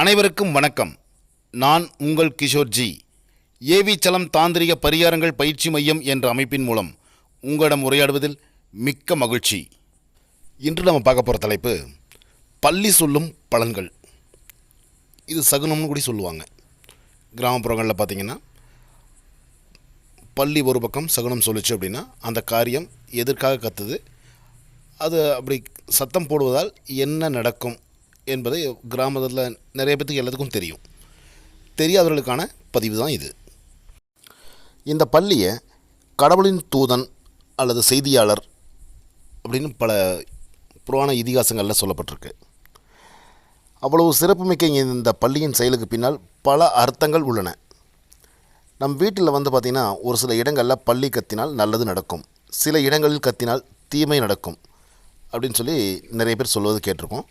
அனைவருக்கும் வணக்கம். நான் உங்கள் கிஷோர்ஜி ஏவி சலம் தாந்திரிக பரிகாரங்கள் பயிற்சி மையம் என்ற அமைப்பின் மூலம் உங்களிடம் உரையாடுவதில் மிக்க மகிழ்ச்சி. இன்று நம்ம பார்க்க போகிற தலைப்பு பள்ளி சொல்லும் பலன்கள். இது சகுனம்னு கூட சொல்லுவாங்க. கிராமப்புறங்களில் பார்த்தீங்கன்னா பள்ளி ஒரு பக்கம் சகுனம் சொல்லுச்சு அப்படின்னா அந்த காரியம் எதற்காக கத்துது? அது அப்படி சத்தம் போடுவதால் என்ன நடக்கும்? என்பதை கிராமத்தில் நிறைய பேத்துக்கு எல்லாத்துக்கும் தெரியும். தெரியாதவர்களுக்கான பதிவு தான் இது. இந்த பள்ளியை கடவுளின் தூதன் அல்லது செய்தியாளர் அப்படின்னு பல புராண இதிகாசங்களில் சொல்லப்பட்டிருக்கு. அவ்வளவு சிறப்புமிக்க இந்த பள்ளியின் செயலுக்கு பின்னால் பல அர்த்தங்கள் உள்ளன. நம் வீட்டில் வந்து பார்த்திங்கன்னா ஒரு சில இடங்களில் பள்ளி கத்தினால் நல்லது நடக்கும். சில இடங்களில் கத்தினால் தீமை நடக்கும். அப்படின்னு சொல்லி நிறைய பேர் சொல்வது கேட்டிருக்கோம்.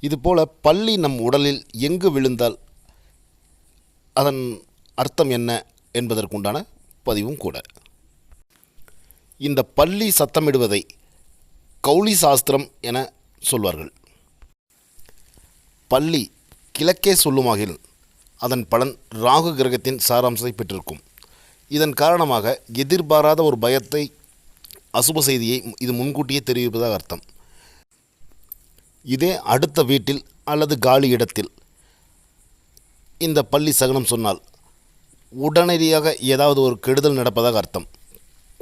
இதுபோல் பள்ளி நம் உடலில் எங்கு விழுந்தால் அதன் அர்த்தம் என்ன என்பதற்குண்டான பதிவும் கூட. இந்த பள்ளி சத்தமிடுவதை கௌளி சாஸ்திரம் என சொல்வார்கள். பள்ளி கிழக்கே சொல்லுமாகில் அதன் பலன் ராகு கிரகத்தின் சாராம்சத்தை பெற்றிருக்கும். இதன் காரணமாக எதிர்பாராத ஒரு பயத்தை அசுப செய்தியை இது முன்கூட்டியே தெரிவிப்பதாக அர்த்தம். இதே அடுத்த வீட்டில் அல்லது காலி இடத்தில். இந்த பள்ளி சகனம் சொன்னால் உடனடியாக ஏதாவது ஒரு கெடுதல் நடப்பதாக அர்த்தம்.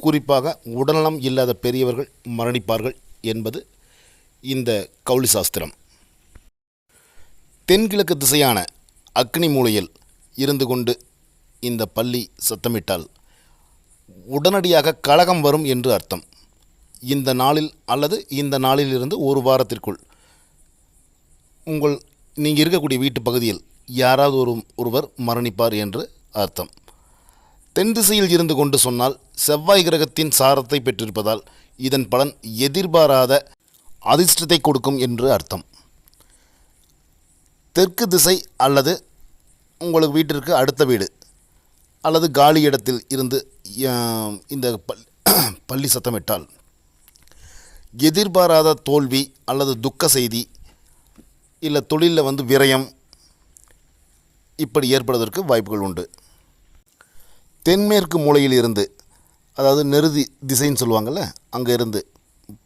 குறிப்பாக உடல்நலம் இல்லாத பெரியவர்கள் மரணிப்பார்கள் என்பது இந்த கௌளி சாஸ்திரம். தென்கிழக்கு திசையான அக்னி மூலையில் இருந்து கொண்டு இந்த பள்ளி சத்தமிட்டால் உடனடியாக கலகம் வரும் என்று அர்த்தம். இந்த நாளில் அல்லது இந்த நாளிலிருந்து ஒரு வாரத்திற்குள் உங்கள் நீங்கள் இருக்கக்கூடிய வீட்டு பகுதியில் யாராவது ஒரு ஒருவர் மரணிப்பார் என்று அர்த்தம். தென் திசையில் இருந்து கொண்டு சொன்னால் செவ்வாய் கிரகத்தின் சாரத்தை பெற்றிருப்பதால் இதன் பலன் எதிர்பாராத அதிர்ஷ்டத்தை கொடுக்கும் என்று அர்த்தம். தெற்கு திசை அல்லது உங்களுக்கு வீட்டிற்கு அடுத்த வீடு அல்லது காலி இடத்தில் இருந்து இந்த பல் பள்ளி சத்தமிட்டால் எதிர்பாராத தோல்வி அல்லது துக்க செய்தி இல்லை தொழிலில் வந்து விரயம் இப்படி ஏற்படுவதற்கு வாய்ப்புகள் உண்டு. தென்மேற்கு மூலையில் இருந்து அதாவது நெருதி திசைன்னு சொல்லுவாங்கள்ல அங்கே இருந்து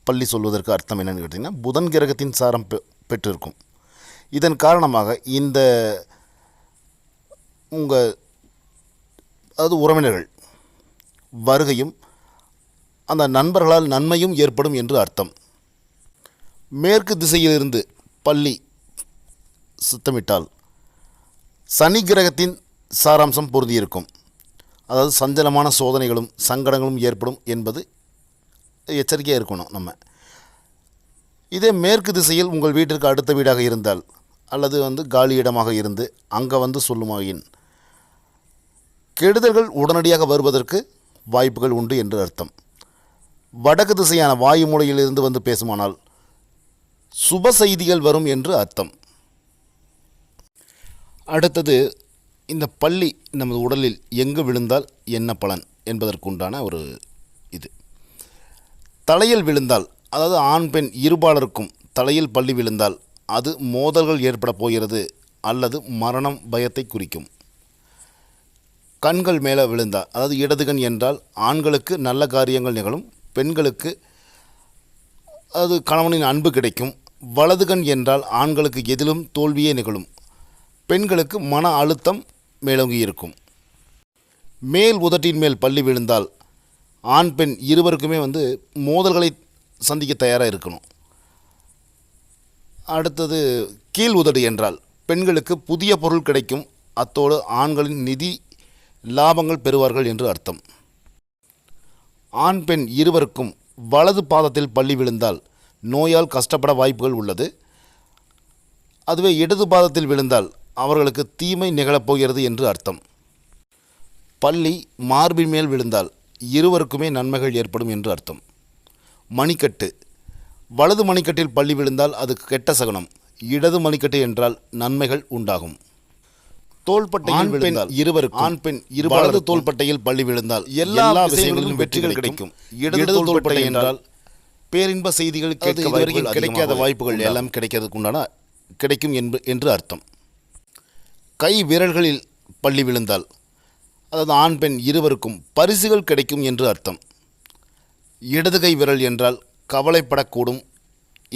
பள்ளி சொல்வதற்கு அர்த்தம் என்னென்னு கேட்டிங்கன்னா புதன் கிரகத்தின் சாரம் பெ பெற்றிருக்கும். இதன் காரணமாக இந்த உங்கள் அதாவது உறவினர்கள் வருகையும் அந்த நண்பர்களால் நன்மையும் ஏற்படும் என்று அர்த்தம். மேற்கு திசையிலிருந்து பள்ளி சுத்தமிட்டால் சனி கிரகத்தின் சாராம்சம் பொருந்தியிருக்கும். அதாவது சஞ்சலமான சோதனைகளும் சங்கடங்களும் ஏற்படும் என்பது எச்சரிக்கையாக இருக்கணும் நம்ம. இதே மேற்கு திசையில் உங்கள் வீட்டிற்கு அடுத்த வீடாக இருந்தால் அல்லது வந்து காலி இடமாக இருந்து அங்கே வந்து சொல்லுமாயின் கெடுதல்கள் உடனடியாக வருவதற்கு வாய்ப்புகள் உண்டு என்று அர்த்தம். வடக்கு திசையான வாயு மூலையிலிருந்து வந்து பேசுமானால் சுப செய்திகள் வரும் என்று அர்த்தம். அடுத்தது இந்த பள்ளி நமது உடலில் எங்கு விழுந்தால் என்ன பலன் என்பதற்குண்டான ஒரு இது. தலையில் விழுந்தால் அதாவது ஆண் பெண் இருபாலருக்கும் தலையில் பள்ளி விழுந்தால் அது மோதல்கள் ஏற்பட போகிறது அல்லது மரணம் பயத்தை குறிக்கும். கண்கள் மேலே விழுந்தால் அதாவது இடதுகண் என்றால் ஆண்களுக்கு நல்ல காரியங்கள் நிகழும் பெண்களுக்கு அது கணவனின் அன்பு கிடைக்கும் வலதுகண் என்றால் ஆண்களுக்கு எதிலும் தோல்வியே நிகழும். பெண்களுக்கு மன அழுத்தம் மேலோங்கி இருக்கும் மேல் உதட்டின் மேல் பள்ளி விழுந்தால் ஆண் பெண் இருவருக்குமே வந்து மோதல்களை சந்திக்க தயாராக இருக்கணும். அடுத்தது கீழ் உதடு என்றால் பெண்களுக்கு புதிய பொருள் கிடைக்கும். அத்தோடு ஆண்களின் நிதி லாபங்கள் பெறுவார்கள் என்று அர்த்தம். ஆண் பெண் இருவருக்கும் வலது பாதத்தில் பள்ளி விழுந்தால் நோயால் கஷ்டப்பட வாய்ப்புகள் உள்ளது. அதுவே இடது பாதத்தில் விழுந்தால் அவர்களுக்கு தீமை நிகழப்போகிறது என்று அர்த்தம். பள்ளி மார்பின் மேல் விழுந்தால் இருவருக்குமே நன்மைகள் ஏற்படும் என்று அர்த்தம். மணிக்கட்டு. வலது மணிக்கட்டில் பள்ளி விழுந்தால் அது கெட்ட சகுனம். இடது மணிக்கட்டு என்றால் நன்மைகள் உண்டாகும். தோள்பட்டையில் விழுந்தால் இருவருக்கும் ஆண் பெண் இருவரது தோள்பட்டையில் பள்ளி விழுந்தால் எல்லா விஷயங்களிலும் வெற்றிகள் கிடைக்கும். இடது தோள்பட்டை என்றால் பேரின்ப செய்திகள் கேட்க கிடைக்காத வாய்ப்புகள். எல்லாம் கிடைக்கிறதுக்கு உண்டான கிடைக்கும் என்ப என்று அர்த்தம். கை விரல்களில் பள்ளி விழுந்தால். அதாவது ஆண் பெண் இருவருக்கும் பரிசுகள் கிடைக்கும் என்று அர்த்தம். இடது கை விரல் என்றால் கவலைப்படக்கூடும்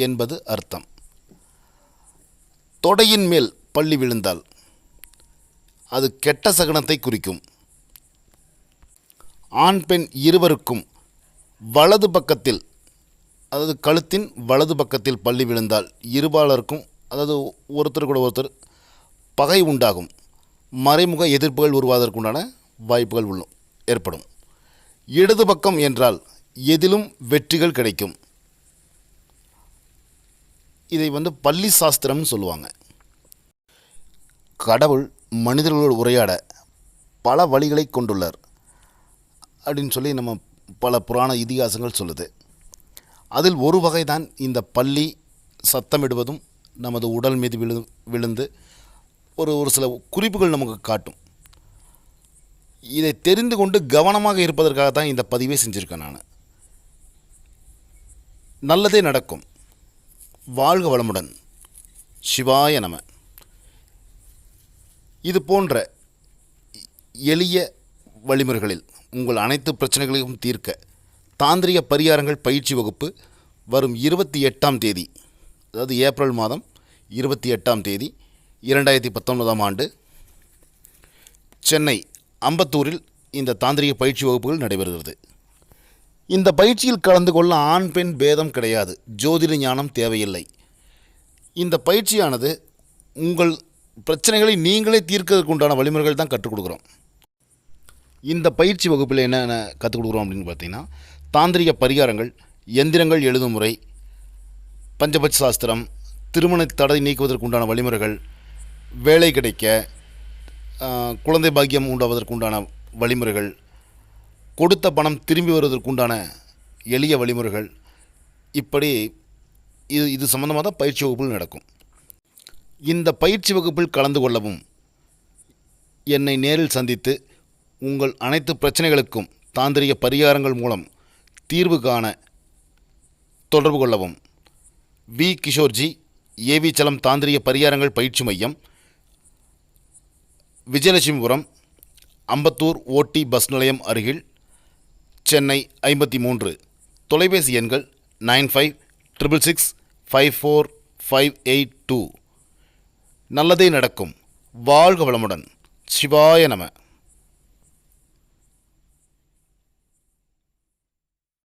என்பது அர்த்தம். தொடையின் மேல் பள்ளி விழுந்தால் அது கெட்ட சகனத்தை குறிக்கும். ஆண் பெண் இருவருக்கும் வலது பக்கத்தில் அதாவது கழுத்தின் வலது பக்கத்தில் பள்ளி விழுந்தால் இருபாலருக்கும் அதாவது ஒருத்தர் கூட ஒருத்தர் பகை உண்டாகும். மறைமுக எதிர்ப்புகள் உருவாவதற்குண்டான வாய்ப்புகள் உள்ளும் ஏற்படும். இடது பக்கம் என்றால் எதிலும் வெற்றிகள் கிடைக்கும். இதை வந்து பள்ளி சாஸ்திரம்னு சொல்லுவாங்க. கடவுள் மனிதர்களோடு உரையாட பல வழிகளை கொண்டுள்ளார். அப்படின்னு சொல்லி நம்ம பல புராண இதிகாசங்கள் சொல்லுது. அதில் ஒரு வகை தான் இந்த பள்ளி சத்தமிடுவதும் நமது உடல் மீது விழு விழுந்து ஒரு ஒரு சில குறிப்புகள் நமக்கு காட்டும். இதை தெரிந்து கொண்டு கவனமாக இருப்பதற்காக தான் இந்த பதிவை செஞ்சுருக்கேன் நான். நல்லதே நடக்கும். வாழ்க வளமுடன். சிவாய நம. இது போன்ற எளிய வழிமுறைகளில் உங்கள் அனைத்து பிரச்சனைகளையும் தீர்க்க தாந்திரிக பரிகாரங்கள் பயிற்சி வகுப்பு வரும் இருபத்தி எட்டாம் தேதி அதாவது ஏப்ரல் மாதம் இருபத்தி எட்டாம் தேதி இரண்டாயிரத்தி பத்தொன்பதாம் ஆண்டு சென்னை அம்பத்தூரில் இந்த தாந்திரிக பயிற்சி வகுப்புகள் நடைபெறுகிறது. இந்த பயிற்சியில் கலந்து கொள்ள ஆண் பெண் பேதம் கிடையாது. ஜோதிட ஞானம் தேவையில்லை. இந்த பயிற்சியானது உங்கள் பிரச்சனைகளை நீங்களே தீர்க்கிறதுக்கு உண்டான வழிமுறைகள் தான் கற்றுக் கொடுக்குறோம். இந்த பயிற்சி வகுப்பில் என்னென்ன கற்றுக் கொடுக்குறோம் அப்படின்னு பார்த்தீங்கன்னா தாந்திரிக பரிகாரங்கள் எந்திரங்கள் எழுதும் முறை பஞ்சபட்ச சாஸ்திரம் திருமண தடை நீக்குவதற்கு உண்டான வழிமுறைகள் வேலை கிடைக்க குழந்தை பாக்கியம் உண்டாவதற்குண்டான வழிமுறைகள் கொடுத்த பணம் திரும்பி வருவதற்குண்டான எளிய வழிமுறைகள் இப்படி இது இது சம்மந்தமாக தான் பயிற்சி வகுப்புகள் நடக்கும். இந்த பயிற்சி வகுப்பில் கலந்து கொள்ளவும் என்னை நேரில் சந்தித்து உங்கள் அனைத்து பிரச்சனைகளுக்கும் தாந்திரிக பரிகாரங்கள் மூலம் தீர்வு காண தொடர்பு கொள்ளவும். வி. கிஷோர்ஜி ஏவி சலம் தாந்திரிக பரிகாரங்கள் பயிற்சி மையம் விஜயலட்சுமிபுரம் அம்பத்தூர் ஓடி பஸ் நிலையம் அருகில் சென்னை ஐம்பத்தி மூன்று தொலைபேசி எண்கள் nine five triple six five four five eight two. நல்லதே நடக்கும். வாழ்க வளமுடன். சிவாய நம.